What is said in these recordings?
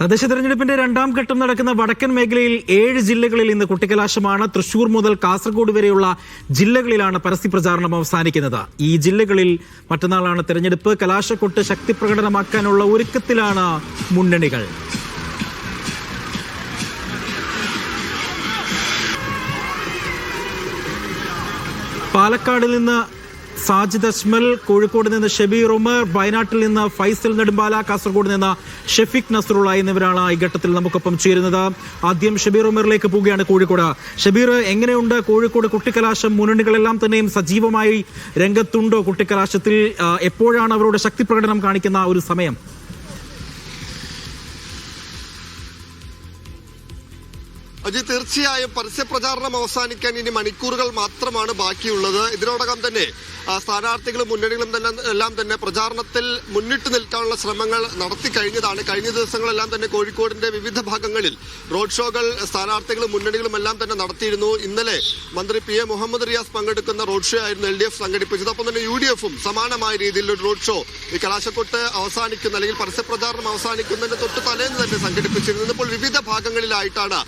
തദ്ദേശ തെരഞ്ഞെടുപ്പിന്റെ രണ്ടാം ഘട്ടം നടക്കുന്ന വടക്കൻ മേഖലയിൽ ഏഴ് ജില്ലകളിൽ ഇന്ന് കുട്ടിക്കലാശമാണ്. തൃശൂർ മുതൽ കാസർഗോഡ് വരെയുള്ള ജില്ലകളിലാണ് പരസ്യ പ്രചാരണം അവസാനിക്കുന്നത്. ഈ ജില്ലകളിൽ മറ്റന്നാളാണ് തെരഞ്ഞെടുപ്പ്. കലാശക്കൊട്ട് ശക്തി പ്രകടനമാക്കാനുള്ള ഒരുക്കത്തിലാണ് മുന്നണികൾ. പാലക്കാടിൽ നിന്ന് സാജിദ് അജ്മൽ കോഴിക്കോട് നിന്ന് ഷബീർ ഉമർ വയനാട്ടിൽ നിന്ന് ഫൈസൽ നെടുമ്പാല കാസർഗോഡ് നിന്ന് ഷെഫിക് നസറുള്ള എന്നിവരാണ് ഈ ഘട്ടത്തിൽ നമുക്കൊപ്പം ചേരുന്നത്. ആദ്യം ഷബീർ ഉമറിലേക്ക് പോവുകയാണ് കോഴിക്കോട്. ഷബീർ എങ്ങനെയുണ്ട് കോഴിക്കോട് കുട്ടിക്കലാശം മുന്നണികളെല്ലാം തന്നെയും സജീവമായി രംഗത്തുണ്ടോ കുട്ടിക്കലാശത്തിൽ? എപ്പോഴാണ് അവരുടെ ശക്തി പ്രകടനം കാണിക്കുന്ന ഒരു സമയം? അജി തീർച്ചയായും പരസ്യപ്രചാരണം അവസാനിക്കാൻ ഇനി മണിക്കൂറുകൾ മാത്രമാണ് ബാക്കിയുള്ളത്. ഇതിനോടകം തന്നെ സ്ഥാനാർത്ഥികളും മുന്നണികളും തന്നെ എല്ലാം തന്നെ പ്രചാരണത്തിൽ മുന്നിട്ട് നിൽക്കാനുള്ള ശ്രമങ്ങൾ നടത്തി കഴിഞ്ഞതാണ്. കഴിഞ്ഞ ദിവസങ്ങളെല്ലാം തന്നെ കോഴിക്കോടിന്റെ വിവിധ ഭാഗങ്ങളിൽ റോഡ് ഷോകൾ സ്ഥാനാർത്ഥികളും മുന്നണികളും എല്ലാം തന്നെ നടത്തിയിരുന്നു. ഇന്നലെ മന്ത്രി പി എ മുഹമ്മദ് റിയാസ് പങ്കെടുക്കുന്ന റോഡ് ഷോ ആയിരുന്നു എൽ ഡി എഫ് സംഘടിപ്പിച്ചത്. ഒപ്പം തന്നെ യു ഡി എഫും സമാനമായ രീതിയിൽ ഒരു റോഡ് ഷോ ഈ കലാശക്കൊട്ട് അവസാനിക്കുന്ന അല്ലെങ്കിൽ പരസ്യപ്രചാരണം അവസാനിക്കുന്നതിന് തൊട്ട് തലേന്ന് തന്നെ സംഘടിപ്പിച്ചിരുന്നു ഇപ്പോൾ വിവിധ ഭാഗങ്ങളിലായിട്ടാണ്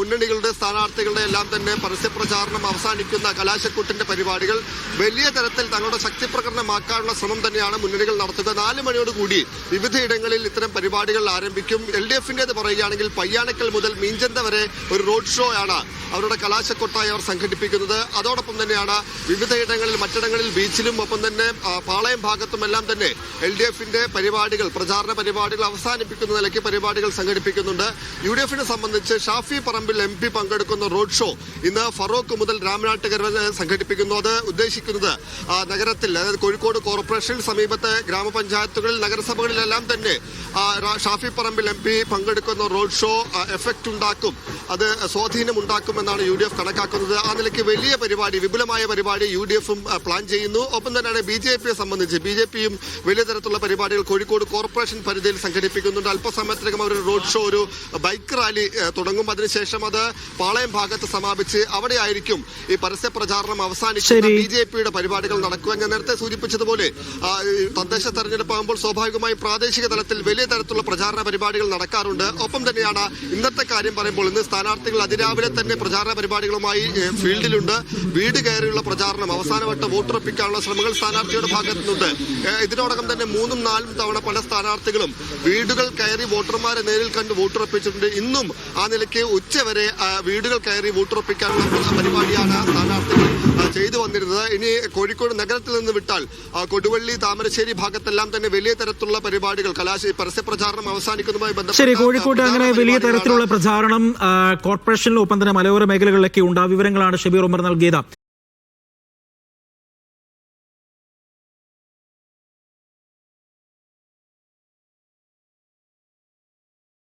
മുന്നണികളുടെ സ്ഥാനാർത്ഥികളുടെ എല്ലാം തന്നെ പരസ്യപ്രചാരണം അവസാനിക്കുന്ന കലാശക്കൂട്ടിന്റെ പരിപാടികൾ. വലിയ തരത്തിൽ തങ്ങളുടെ ശക്തി പ്രകടനമാക്കാനുള്ള ശ്രമം തന്നെയാണ് മുന്നണികൾ നടത്തുക നാല് മണിയോടുകൂടി വിവിധയിടങ്ങളിൽ ഇത്തരം പരിപാടികൾ ആരംഭിക്കും. എൽ ഡി എഫിന്റേത് പറയുകയാണെങ്കിൽ പയ്യാനക്കൽ മുതൽ മീഞ്ചന്ത വരെ ഒരു റോഡ് ഷോ ആണ് അവരുടെ കലാശക്കൊട്ടായി അവർ സംഘടിപ്പിക്കുന്നത്. അതോടൊപ്പം തന്നെയാണ് വിവിധയിടങ്ങളിൽ മറ്റിടങ്ങളിൽ ബീച്ചിലും ഒപ്പം തന്നെ പാളയം ഭാഗത്തുമെല്ലാം തന്നെ എൽ ഡി എഫിന്റെ പരിപാടികൾ പ്രചാരണ പരിപാടികൾ അവസാനിപ്പിക്കുന്ന നിലയ്ക്ക് പരിപാടികൾ സംഘടിപ്പിക്കുന്നുണ്ട്. യു ഡി എഫിനെ സംബന്ധിച്ച് ഷാഫി പറമ്പിൽ എം പി പങ്കെടുക്കുന്ന റോഡ് ഷോ ഇന്ന് ഫറോക്ക് മുതൽ രാമനാട്ടുകര വരെ സംഘടിപ്പിക്കുന്നു. അത് ഉദ്ദേശിക്കുന്നത് നഗരത്തിൽ അതായത് കോഴിക്കോട് കോർപ്പറേഷനിൽ സമീപത്തെ ഗ്രാമപഞ്ചായത്തുകളിൽ നഗരസഭകളിലെല്ലാം തന്നെ ഷാഫി പറമ്പിൽ എം പി പങ്കെടുക്കുന്ന റോഡ് ഷോ എഫക്റ്റ് ഉണ്ടാക്കും. അത് സ്വാധീനം ഉണ്ടാക്കുമെന്നാണ് യു ഡി എഫ് കണക്കാക്കുന്നത്. ആ നിലയ്ക്ക് വലിയ പരിപാടി വിപുലമായ പരിപാടി യു ഡി എഫും പ്ലാൻ ചെയ്യുന്നു. ഒപ്പം തന്നെയാണ് ബി ജെ പിയെ സംബന്ധിച്ച് ബി ജെ പിയും വലിയ തരത്തിലുള്ള പരിപാടികൾ കോഴിക്കോട് കോർപ്പറേഷൻ പരിധിയിൽ സംഘടിപ്പിക്കുന്നുണ്ട്. അല്പസമയത്തിനകം അവർ റോഡ് ഷോ ഒരു ബൈക്ക് റാലി തുടങ്ങും. അതിനുശേഷം അത് പാളയം ഭാഗത്ത് സമാപിച്ച് അവിടെയായിരിക്കും ഈ പരസ്യ പ്രചാരണം അവസാനിക്കുന്ന ശരി. ബി ജെ പിയുടെ പരിപാടികൾ നടക്കുക ഞാൻ നേരത്തെ സൂചിപ്പിച്ചതുപോലെ തദ്ദേശ തെരഞ്ഞെടുപ്പ് ആകുമ്പോൾ സ്വാഭാവികമായും പ്രാദേശിക തലത്തിൽ വലിയ തരത്തിലുള്ള പ്രചാരണ പരിപാടികൾ നടക്കാറുണ്ട്. ഒപ്പം തന്നെയാണ് ഇന്നത്തെ കാര്യം പറയുമ്പോൾ ഇന്ന് സ്ഥാനാർത്ഥികൾ അതിരാവിലെ തന്നെ പ്രചാരണ പരിപാടികളുമായി ഫീൽഡിലുണ്ട്. വീട് കയറിയുള്ള പ്രചാരണം അവസാനവട്ട വോട്ടുറപ്പിക്കാനുള്ള ശ്രമങ്ങൾ സ്ഥാനാർത്ഥിയുടെ ഭാഗത്തു നിന്നുണ്ട് ഇതിനോടകം തന്നെ മൂന്നും നാലും തവണ പല സ്ഥാനാർത്ഥികളും വീടുകൾ കയറി വോട്ടർമാരെ നേരിൽ കണ്ട് വോട്ടുറപ്പിച്ചിട്ടുണ്ട്. ഇന്നും ആ നിലയ്ക്ക് ഉച്ചവരെ വീടുകൾ കയറി വോട്ടുറപ്പിക്കാനുള്ള പരിപാടിയാണ് വന്നിരുന്നത് ഇനി കോഴിക്കോട് നഗരത്തിൽ നിന്ന് വിട്ടാൽ കൊടുവള്ളി താമരശ്ശേരി ഭാഗത്തെല്ലാം തന്നെ വലിയ തരത്തിലുള്ള പരിപാടികൾ കലാശ പരസ്യപ്രചാരണം അവസാനിക്കുന്നതുമായി ബന്ധപ്പെട്ട് ശരി കോഴിക്കോട്ട് അങ്ങനെ വലിയ തരത്തിലുള്ള പ്രചാരണം കോർപ്പറേഷനിലും ഒപ്പം തന്നെ മലയോര മേഖലകളിലൊക്കെ ഉണ്ടാ വിവരങ്ങളാണ് ഷബീർ ഉമർ നൽകിയത്.